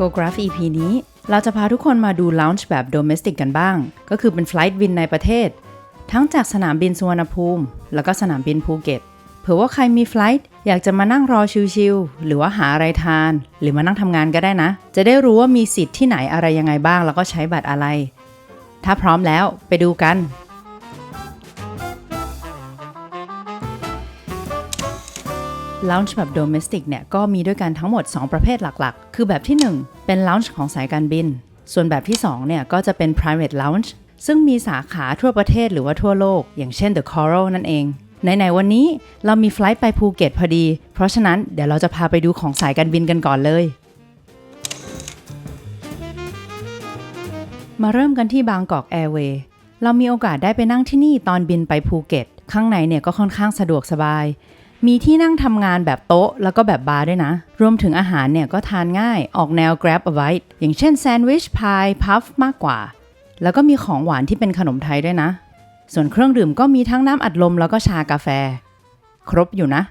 g o Graph EP นี้ เราจะพาทุกคนมาดู launch แบบ domestic กันบ้าง ก็คือเป็น flight บินในประเทศ ทั้งจากสนามบินสุวรรณภูมิ แล้วก็สนามบินภูเก็ตเผื่อว่าใครมีไฟลท์อยากจะมานั่งรอชิลๆหรือว่าหาอะไรทาน หรือมานั่งทำงานก็ได้นะ จะได้รู้ว่ามีสิทธิ์ที่ไหนอะไรยังไงบ้าง แล้วก็ใช้บัตรอะไร ถ้าพร้อมแล้วไปดูกัน Lounge แบบ Domestic เนี่ยก็มีด้วยกันทั้งหมด 2 ประเภทหลักๆ คือแบบที่ 1 เป็น Lounge ของสายการบิน ส่วนแบบที่2เนี่ยก็จะเป็น Private Lounge ซึ่งมีสาขาทั่วประเทศหรือว่าทั่วโลก อย่างเช่น The Coral นั่นเองไหนๆวันนี้เรามีไฟลท์ไปภูเก็ตพอดี เพราะฉะนั้นเดี๋ยวเราจะพาไปดูของสายการบินกันก่อนเลย มาเริ่มกันที่บางกอกแอร์เวย์เรามีโอกาสได้ไปนั่งที่นี่ตอนบินไปภูเก็ต ข้างในเนี่ยก็ค่อนข้างสะดวกสบาย มีที่นั่งทำงานแบบโต๊ะ แล้วก็แบบบาร์ด้วยนะ รวมถึงอาหารเนี่ยก็ทานง่ายออกแนว grab a bite อย่างเช่นแซนด์วิชพายพัฟมากกว่า แล้วก็มีของหวานที่เป็นขนมไทยด้วยนะ ส่วนเครื่องดื่มก็มีทั้งน้ำอัดลมแล้วก็ชากาแฟ ครบอยู่นะ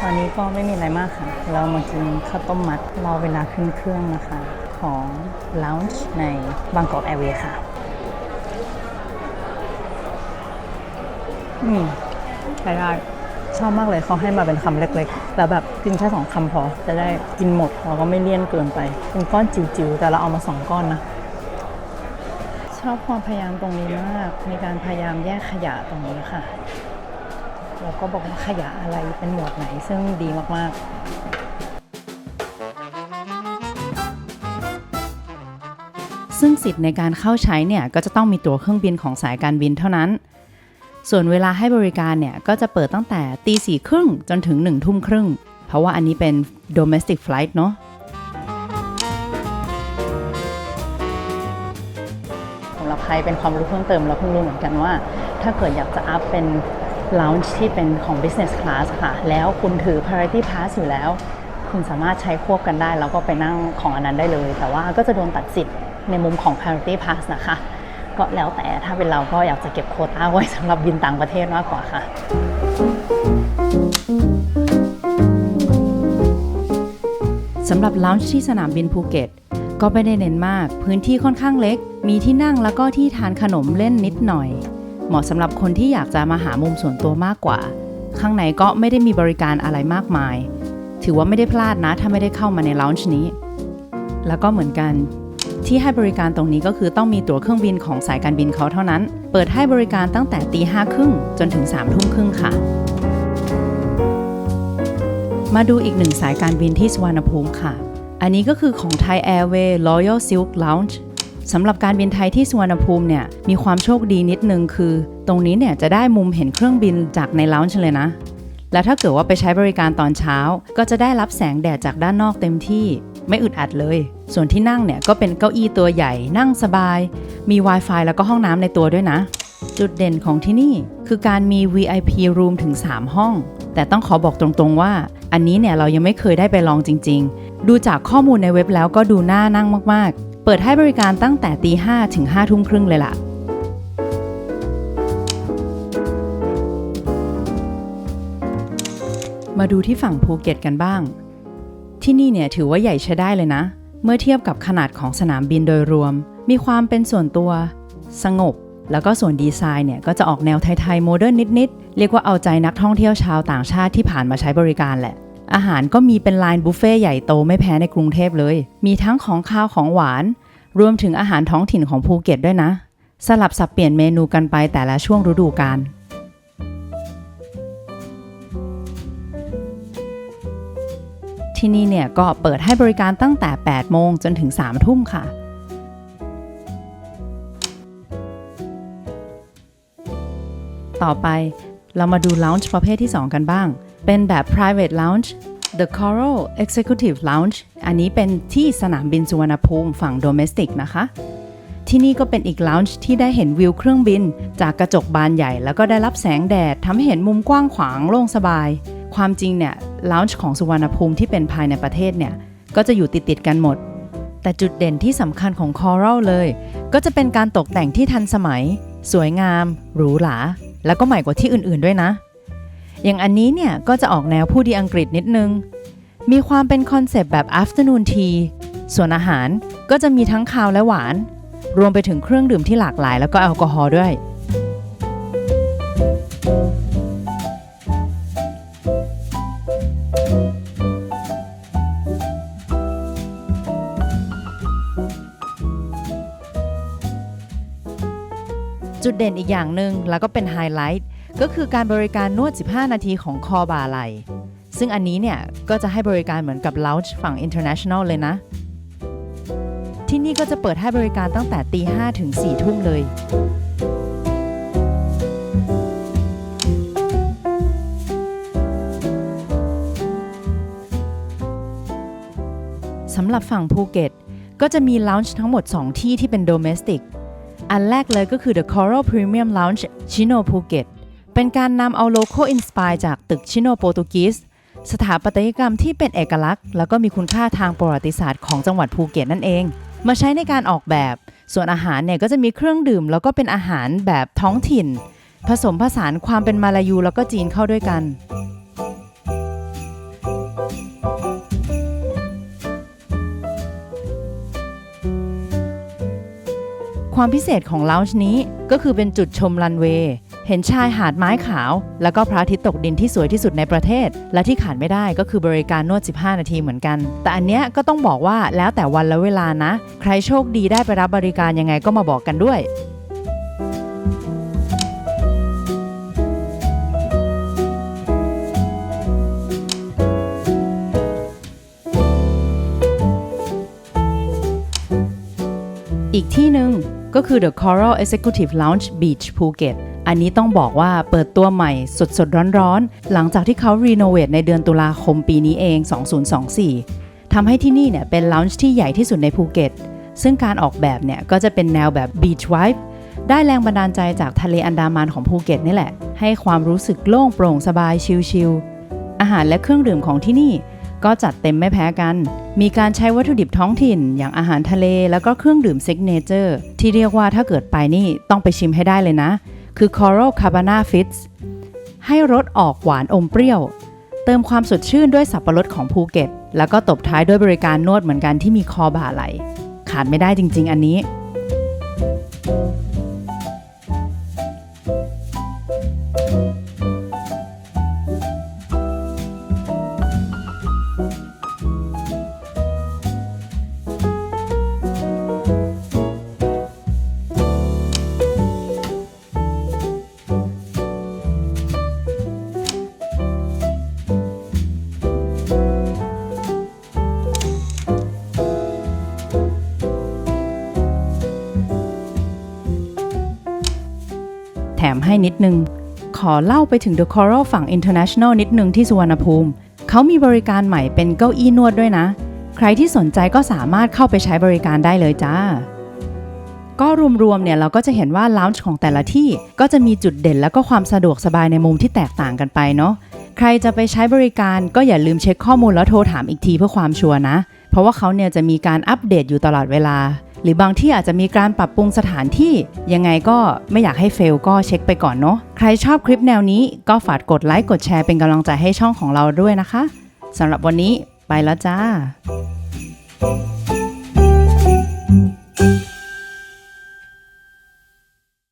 ตอนนี้ก็ไม่มีอะไรมากค่ะ เรามากินข้าวต้มมัดรอเวลาขึ้นเครื่องนะคะ ของ Lounge ในบางกอกแอร์เวย์ค่ะ อืมใช้ได้ชอบมากเลยเขาให้มาเป็นคำเล็กๆ แล้วแบบกินแค่สองคำพอ จะได้กินหมดเราก็ไม่เลี่ยนเกินไป เป็นก้อนจิ๋วๆ แต่เราเอามาสองก้อนนะ ชอบความพยายามตรงนี้มาก มีการพยายามแยกขยะตรงนี้ค่ะ แล้วก็บอกว่าขยะอะไรเป็นหมวดไหนซึ่งดีมากๆ ซึ่งสิทธิ์ในการเข้าใช้เนี่ยก็จะต้องมีตั๋วเครื่องบินของสายการบินเท่านั้น ส่วนเวลาให้บริการเนี่ยก็จะเปิดตั้งแต่ตีสี่ครึ่งจนถึง1นึ่ทุ่มครึ่ง เพราะว่าอันนี้เป็น domestic flight เนาะสำหรับใครเป็นความรู้เพิ่มเติมเราเพิ่งรู้เหมือนกันว่า ถ้าเกิดอยากจะอัพเป็น lounge ที่เป็นของ business class ค่ะ แล้วคุณถือ priority pass อยู่แล้ว คุณสามารถใช้ควบกันได้ แล้วก็ไปนั่งของอันนั้นได้เลย แต่ว่าก็จะโดนตัดสิทธิ์ ในมุมของ priority pass นะคะ ก็แล้วแต่ถ้าเป็นเราก็อยากจะเก็บโคต้าไว้สำหรับบินต่างประเทศมากกว่าค่ะสำหรับ lounge ที่สนามบินภูเก็ต ก็ไม่ได้เน้นมาก พื้นที่ค่อนข้างเล็ก มีที่นั่งแล้วก็ที่ทานขนมเล่นนิดหน่อย เหมาะสำหรับคนที่อยากจะมาหามุมส่วนตัวมากกว่า ข้างในก็ไม่ได้มีบริการอะไรมากมาย ถือว่าไม่ได้พลาดนะ ถ้าไม่ได้เข้ามาใน lounge นี้ แล้วก็เหมือนกัน ที่ให้บริการตรงนี้ก็คือต้องมีตั๋วเครื่องบินของสายการบินเขาเท่านั้น เปิดให้บริการตั้งแต่ตีห้าครึ่งจนถึง3ามทุ่มครึ่งค่ะ มาดูอีกหนึ่งสายการบินที่สุวรรณภูมิค่ะ อันนี้ก็คือของ Thai Airways Royal Silk Lounge สำหรับการบินไทยที่สุวรรณภูมิเนี่ยมีความโชคดีนิดนึงคือ ตรงนี้เนี่ยจะได้มุมเห็นเครื่องบินจากใน lounge เลยนะ และถ้าเกิดว่าไปใช้บริการตอนเช้า ก็จะได้รับแสงแดดจากด้านนอกเต็มที่ ไม่อึดอัดเลย ส่วนที่นั่งเนี่ยก็เป็นเก้าอี้ตัวใหญ่นั่งสบาย มี Wi-Fi แล้วก็ห้องน้ำในตัวด้วยนะ จุดเด่นของที่นี่คือการมี VIP room ถึง 3 ห้อง แต่ต้องขอบอกตรงๆว่า อันนี้เนี่ยเรายังไม่เคยได้ไปลองจริง ๆ ดูจากข้อมูลในเว็บแล้วก็ดูน่านั่งมากๆ เปิดให้บริการตั้งแต่ตีห้ถึง5ทุ่มครึ่งเลยล่ะมาดูที่ฝั่งภูเก็ตกันบ้าง ที่นี่เนี่ยถือว่าใหญ่ใช้ได้เลยนะ เมื่อเทียบกับขนาดของสนามบินโดยรวม มีความเป็นส่วนตัว สงบ แล้วก็ส่วนดีไซน์เนี่ยก็จะออกแนวไทยๆโมเดิร์นนิดๆ เรียกว่าเอาใจนักท่องเที่ยวชาวต่างชาติที่ผ่านมาใช้บริการแหละ อาหารก็มีเป็นไลน์บุฟเฟ่ต์ใหญ่โตไม่แพ้ในกรุงเทพเลย มีทั้งของข้าวของหวาน รวมถึงอาหารท้องถิ่นของภูเก็ตด้วยนะ สลับสับเปลี่ยนเมนูกันไปแต่ละช่วงฤดูกาล ที่นี่เนี่ยก็เปิดให้บริการตั้งแต่ 8 โมงจนถึง 3 ทุ่มค่ะ ต่อไปเรามาดู lounge ประเภทที่ 2 กันบ้าง เป็นแบบ private lounge The Coral Executive Lounge อันนี้เป็นที่สนามบินสุวรรณภูมิฝั่ง domestic นะคะ ที่นี่ก็เป็นอีก lounge ที่ได้เห็นวิวเครื่องบิน จากกระจกบานใหญ่แล้วก็ได้รับแสงแดดทำให้เห็นมุมกว้างขวางโล่งสบาย ความจริงเนี่ย lounge ของสุวรรณภูมิที่เป็นภายในประเทศเนี่ย ก็จะอยู่ติดติดๆกันหมด แต่จุดเด่นที่สำคัญของ Coral เลย ก็จะเป็นการตกแต่งที่ทันสมัย สวยงาม หรูหรา แล้วก็ใหม่กว่าที่อื่นๆด้วยนะ อย่างอันนี้เนี่ย ก็จะออกแนวผู้ดีอังกฤษนิดนึง มีความเป็นคอนเซปต์แบบ afternoon tea ส่วนอาหารก็จะมีทั้งคาวและหวาน รวมไปถึงเครื่องดื่มที่หลากหลาย แล้วก็แอลกอฮอล์ด้วย จุดเด่นอีกอย่างหนึ่งแล้วก็เป็นไฮไลท์ก็คือการบริการนวด 15 นาทีของคอบาไหลซึ่งอันนี้เนี่ย ก็จะให้บริการเหมือนกับ lounge ฝั่ง international เลยนะ ที่นี่ก็จะเปิดให้บริการตั้งแต่ตี5ถึง4ทุ่มเลย สำหรับฝั่งภูเก็ต ก็จะมี lounge ทั้งหมด 2 ที่ที่เป็น domestic อันแรกเลยก็คือ The Coral Premium Lounge Chino Phuket เป็นการนำเอา local inspire จากตึกชิโนโปรตุกีสสถาปัตยกรรมที่เป็นเอกลักษณ์ แล้วก็มีคุณค่าทางประวัติศาสตร์ของจังหวัดภูเก็ตนั่นเอง มาใช้ในการออกแบบ ส่วนอาหารเนี่ยก็จะมีเครื่องดื่ม แล้วก็เป็นอาหารแบบท้องถิ่น ผสมผสานความเป็นมาลายูแล้วก็จีนเข้าด้วยกัน ความพิเศษของลา UNCH นี้ก็คือเป็นจุดชมรันเวย์เห็นชายหาดไม้ขาว แล้วก็พระอาทิตย์ตกดินที่สวยที่สุดในประเทศ และที่ขาดไม่ได้ก็คือบริการนวด 15 นาทีเหมือนกัน แต่อันเนี้ยก็ต้องบอกว่าแล้วแต่วันและเวลานะ ใครโชคดีได้ไปรับบริการยังไงก็มาบอกกันด้วย ก็คือ The Coral Executive Lounge Beach Phuket อันนี้ต้องบอกว่าเปิดตัวใหม่สดสดๆร้อนๆ หลังจากที่เขารีโนเวทในเดือนตุลาคมปีนี้เอง 2024 ทำให้ที่นี่เนี่ยเป็น lounge ที่ใหญ่ที่สุดในภูเก็ต ซึ่งการออกแบบเนี่ยก็จะเป็นแนวแบบ beach vibe ได้แรงบันดาลใจจากทะเลอันดามันของภูเก็ตนี่แหละ ให้ความรู้สึกโล่งโปร่งสบายชิลๆอาหารและเครื่องดื่มของที่นี่ ก็จัดเต็มไม่แพ้กัน มีการใช้วัตถุดิบท้องถิ่น อย่างอาหารทะเล แล้วก็เครื่องดื่มซิกเนเจอร์ที่เรียกว่าถ้าเกิดไปนี่ต้องไปชิมให้ได้เลยนะ คือ Coral Cabana Fits ให้รสออกหวานอมเปรี้ยว เติมความสดชื่นด้วยสับปะรดของภูเก็ต แล้วก็ตบท้ายด้วยบริการนวดเหมือนกันที่มีคอบ่าไหล ขาดไม่ได้จริง ๆ อันนี้ มให้นิดนึง ขอเล่าไปถึง The Coral ฝั่ง International นิดนึงที่สุวรรณภูมิ เขามีบริการใหม่เป็นเก้าอี้นวดด้วยนะ ใครที่สนใจก็สามารถเข้าไปใช้บริการได้เลยจ้า ก็รวมๆเนี่ยเราก็จะเห็นว่า lounge ของแต่ละที่ก็จะมีจุดเด่นแล้วก็ความสะดวกสบายในมุมที่แตกต่างกันไปเนาะใครจะไปใช้บริการก็อย่าลืมเช็คข้อมูลแล้วโทรถามอีกทีเพื่อความชัวร์นะ เพราะว่าเขาเนี่ยจะมีการอัปเดตอยู่ตลอดเวลา หรือบางที่อาจจะมีการปรับปรุงสถานที่ ยังไงก็ไม่อยากให้เฟลก็เช็คไปก่อนเนาะใครชอบคลิปแนวนี้ก็ฝากกดไลค์กดแชร์เป็นกำลังใจให้ช่องของเราด้วยนะคะสำหรับวันนี้ไปแล้วจ้า